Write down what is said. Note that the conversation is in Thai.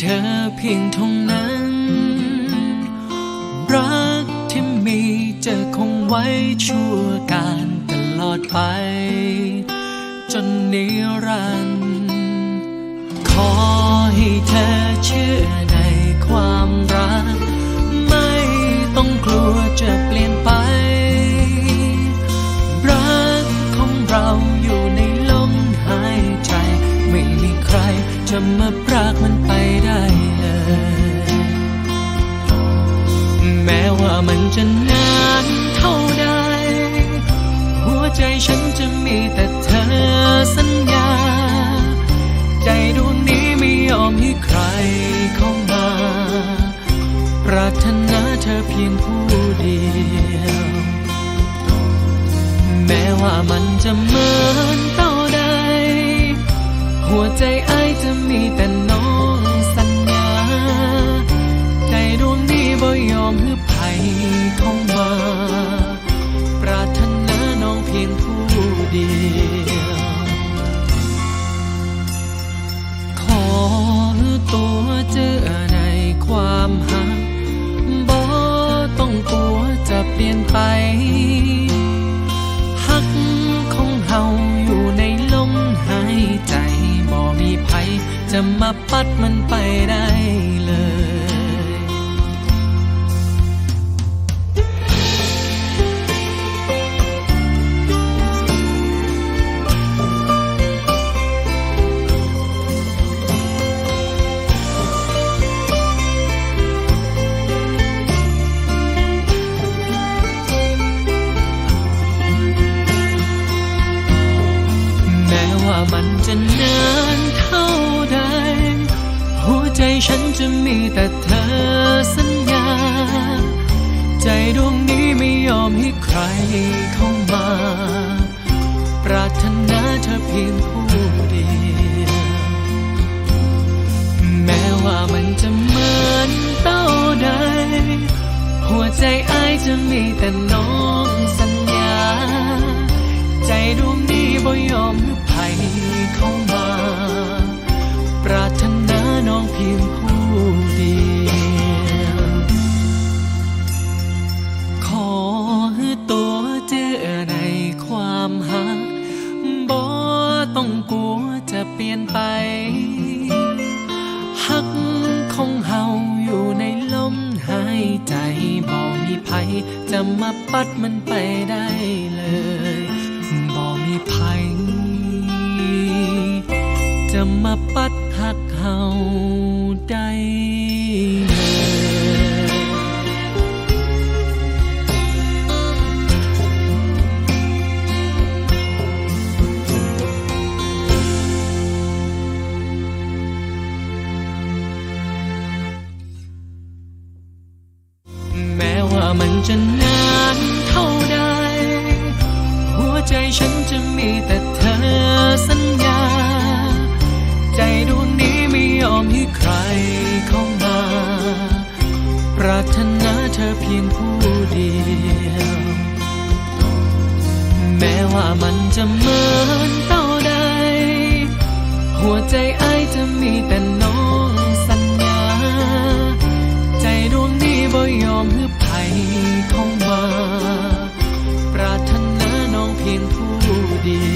เธอเพียงเท่านั้น รักที่มีจะคงไว้ชั่วการตลอดไป จนนิรันดร์ขอให้เธอเชื่อในความรัก ไม่ต้องกลัวจะเปลี่ยนไป รักของเราอยู่ในลมหายใจ ไม่มีใครจะมาปรากมัน ม้ว่ามันจะนานเท่าใด หัวใจฉันจะมีแต่เธอสัญญา ใจดวงนี้ไม่ยอมให้ใครเข้ามา ปรารถนาเธอเพียงผู้เดียว แม้ว่ามันจะเหมือนเต่าใด หัวใจไอจะมีแต่น เปลี่ยนไปหักของเฮาอยู่ในลมหายใจบ่มีภัยจะมาปัดมันไปได้เลย มันจะนานเท่าใด หัวใจฉันจะมีแต่เธอสัญญา ใจดวงนี้ไม่ยอมให้ใครเข้ามา ปรารถนาเธอเพียงผู้เดียวแม้ว่ามันจะเหมือนเต้าใด หัวใจไอ้ายจะมีแต่น้องสัญญา ใจดวงนี้ บ่ยอมให้ไผเข้ามา ปรารถนาน้องเพียงผู้เดียวขอให้ตัวเจอในความหักบ่ต้องกลัวจะเปลี่ยนไปหักของเฮาอยู่ในลมหายใจบ่มีภัยจะมาปัดมันไปได้เลย แม้ว่ามันจะนานเท่าใด หัวใจฉันจะมีแต่ ถนาเธอเพียงผู้เดียว แม้ว่ามันจะเหมือนเท่าใด หัวใจไอจะมีแต่น้องสัญญา ใจดวงนี้บ่ยอมให้ไผเข้ามา ปรารถนาน้องเพียงผู้เดียว